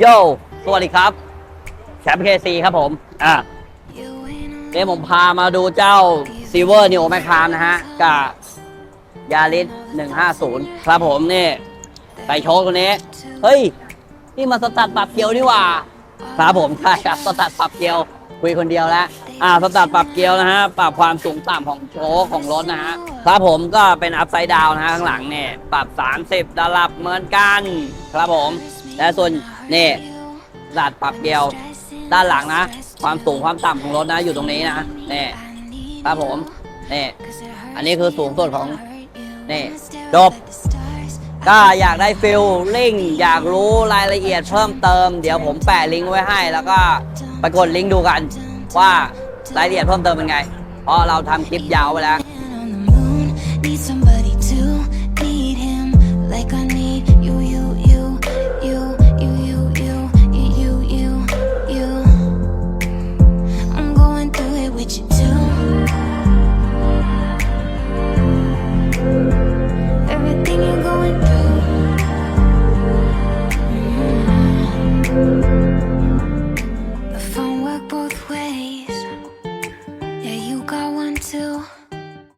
โยสวัสดีครับแชมป์เคซีครับผม อะเนี่ยวผมพามาดูเจ้าซีเวอร์นิโอแมคคามนะฮะ กับยาริส150 ครับผมนี่ใส่โชว์ตัวนี้ เฮ้ย นี่มันสตัดปรับเกียวนี่ว่า ครับผมใช่ครับสตัดปรับเกียว คุยคนเดียวแล้ว อ่า สตัดปรับเกียวนะฮะ ปรับความสูงต่ำของโชว์ของรถนะฮะ ครับผมก็เป็นอัพไซด์ดาวนะฮะข้างหลังเนี่ย ปรับ 30ดาลับเหมือนกัน ครับผม และส่วน นี่สตัดปรับเกลียว ด้านหลังนะ ความสูงความต่ำของรถนะอยู่ตรงนี้นะนี่ครับผมนี่อันนี้คือสูงสุดของนี่จบก็อยากได้ฟิลลิ่งอยากรู้รายละเอียดเพิ่มเติม เดี๋ยวผมแปะลิงก์ไว้ให้ แล้วก็ไปกดลิงก์ดูกัน ว่ารายละเอียดเพิ่มเติมเป็นไง เพราะเราทำคลิปยาวไปแล้ว Need somebody to need him like I need Yeah, you got one too.